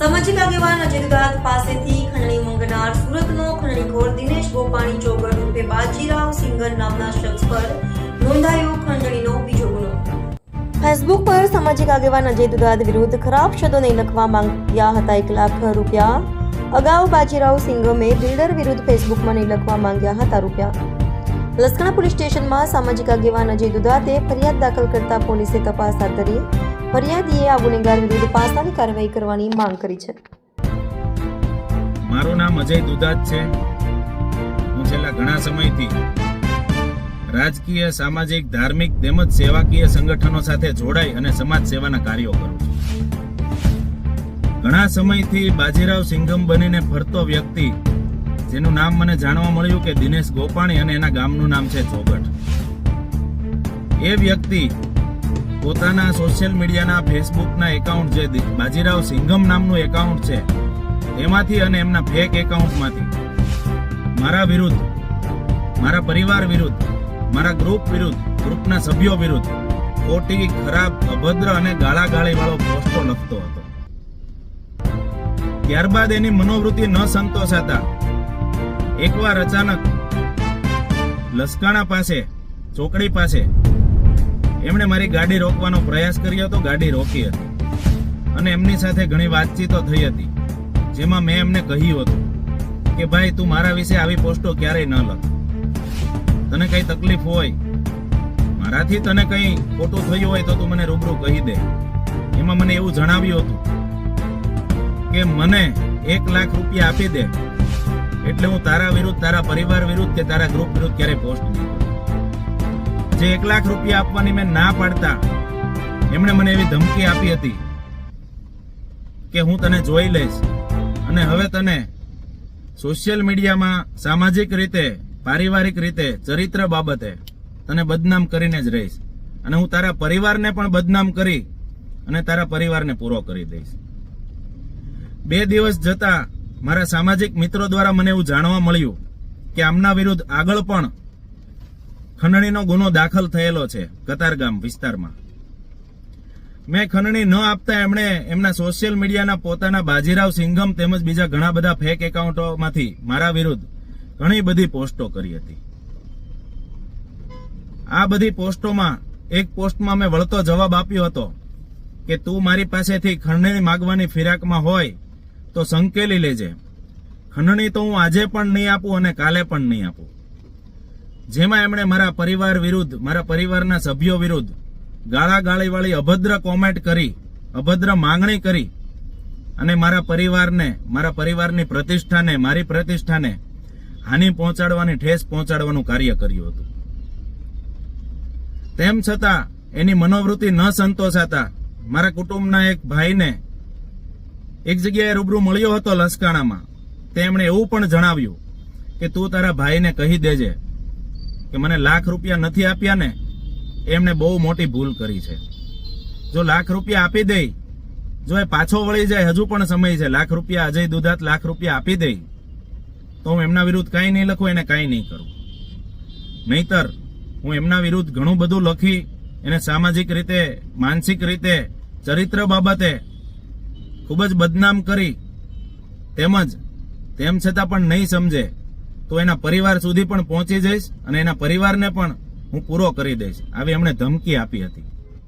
સામાજિક આગેવાન અજય દુધાત પાસેથી ખંડણી મંગનાર સુરતનો ખંડણીખોર દિનેશ ગોપાણી ચોગર રૂપે બાજીરાવ સિંગર નામના શખ્સ પર નોંધાયો ખંડણીનો બીજો ગુનો. ફેસબુક પર સામાજિક આગેવાન અજય દુધાત વિરુદ્ધ ખરાબ શબ્દો નહીં લખવા માંગ્યા હતા એક લાખ રૂપિયા. અગાઉ બાજીરાવ સિંગમે બિલ્ડર વિરુદ્ધ ફેસબુકમાં લખવા માંગ્યા હતા રૂપિયા. લસકણા પોલીસ સ્ટેશનમાં સામાજિક આગેવાન અજય દુધાતે ફરિયાદ દાખલ કરતા પોલીસે તપાસ હાથ ધરી. ફરિયાદીએ આ ગુનેગાર વિરુદ્ધ પાસાની કાર્યવાહી કરવાની માંગ કરી છે. મારું નામ અજય દુધાત છે. હું છેલ્લા ઘણા સમયથી રાજકીય, સામાજિક, ધાર્મિક તેમજ સેવાકીય સંગઠનો સાથે જોડાઈ અને સમાજ સેવાના કાર્યો કરું છું. ઘણા સમયથી બાજીરાવ સિંઘમ બનીને ફરતો વ્યક્તિ, જેનું નામ મને જાણવા મળ્યું કે દિનેશ ગોપાણી અને એના ગામનું નામ છે ચોગઠ. એ વ્યક્તિ પોતાના સોશિયલ મીડિયાના ફેસબુકના એકાઉન્ટ જે બાજીરાવ સિંઘમ નામનું એકાઉન્ટ છે, એમાંથી અને એમના ફેક એકાઉન્ટમાંથી મારા વિરુદ્ધ, મારા પરિવાર વિરુદ્ધ, મારા ગ્રુપ વિરુદ્ધ ગ્રુપના સભ્યો વિરુદ્ધ, ખોટી, ખરાબ, અભદ્ર અને ગાળાગાળી વાળો પોસ્ટો લખતો હતો. ત્યારબાદ એની મનોવૃત્તિ ન સંતોષાતા, એકવાર અચાનક લસકાણા પાસે, ચોકડી પાસે એમણે મારી ગાડી રોકવાનો પ્રયાસ કર્યો હતો ગાડી રોકી હતી. અને એમની સાથે ઘણી વાતચીતો થઈ હતી, જેમાં મેં એમને કહ્યું હતું કે, ભાઈ, તું મારા વિશે આવી પોસ્ટો ક્યારેય ન લખ. તને કઈ તકલીફ હોય, મારાથી તને કઈ ખોટું થયું હોય તો તું મને રૂબરૂ કહી દે. એમાં મને એવું જણાવ્યું હતું કે, મને એક લાખ રૂપિયા આપી દે, એટલે હું તારા વિરુદ્ધ, તારા પરિવાર વિરુદ્ધ કે તારા ગ્રુપ વિરુદ્ધ ક્યારેય પોસ્ટ નહીં જે એક લાખ રૂપિયા આપવાની મેં ના પાડતા. એમણે મને એવી ધમકી આપી હતી કે હું તને જોઈ લઈશ. અને હવે તને સોશિયલ મીડિયામાં સામાજિક રીતે, પારિવારિક રીતે, ચરિત્ર બાબતે તને બદનામ કરીને જ રહીશ. અને હું તારા પરિવારને પણ બદનામ કરી અને તારા પરિવારને પૂરો કરી દઈશ. બે દિવસ જતા મારા સામાજિક મિત્રો દ્વારા મને એવું જાણવા મળ્યું કે આમના વિરુદ્ધ આગળ પણ ખંડણીનો ગુનો દાખલ થયેલો છે કતારગામ વિસ્તારમાં. મેં ખંડણી ન આપતા એમણે એમના સોશિયલ મીડિયાના પોતાના બાજીરાવ સિંઘમ તેમજ બીજા ઘણા બધા ફેક એકાઉન્ટોમાંથી મારા વિરુદ્ધ ઘણી બધી પોસ્ટો કરી હતી. આ બધી પોસ્ટોમાં એક પોસ્ટમાં મેં વળતો જવાબ આપ્યો હતો કે તું મારી પાસેથી ખંડણી માગવાની ફિરાકમાં હોય તો સંકેલી લેજે. ખંડણી તો હું આજે પણ નહીં આપું અને કાલે પણ નહીં આપું. જેમાં એમણે મારા પરિવાર વિરુદ્ધ, મારા પરિવારના સભ્યો વિરુદ્ધ ગાળા ગાળીવાળી અભદ્ર કોમેન્ટ કરી, અભદ્ર માંગણી કરી અને મારા પરિવારને, મારા પરિવારની પ્રતિષ્ઠાને, મારી પ્રતિષ્ઠાને હાનિ પહોંચાડવાની ઠેસ પહોંચાડવાનું કાર્ય કર્યું હતું. તેમ છતાં, એની મનોવૃત્તિ ન સંતોષાતા મારા કુટુંબના એક ભાઈને એક જગ્યાએ રૂબરૂ મળ્યો હતો લસકાણામાં. તેમણે એવું પણ જણાવ્યું કે, તું તારા ભાઈને કહી દેજે. કે મને લાખ રૂપિયા નથી આપ્યા ને એમણે બહુ મોટી ભૂલ કરી છે. જો લાખ રૂપિયા આપી દે, જો એ પાછો વળી જાય, હજુ પણ સમય છે, લાખ રૂપિયા અજય દુધાત લાખ રૂપિયા આપી દે, તો હું એમના વિરુદ્ધ કાંઈ નહીં લખું, એને કાંઈ નહીં કરું. નહીતર, હું એમના વિરુદ્ધ ઘણું બધું લખી, એને સામાજિક રીતે, માનસિક રીતે, ચરિત્ર બાબતે ખૂબ જ બદનામ કરી, તેમજ તેમ છતાં પણ નહીં સમજે તો એના પરિવાર સુધી પણ પહોંચી જઈશ અને એના પરિવારને પણ હું પૂરો કરી દઈશ. આવી એમણે ધમકી આપી હતી.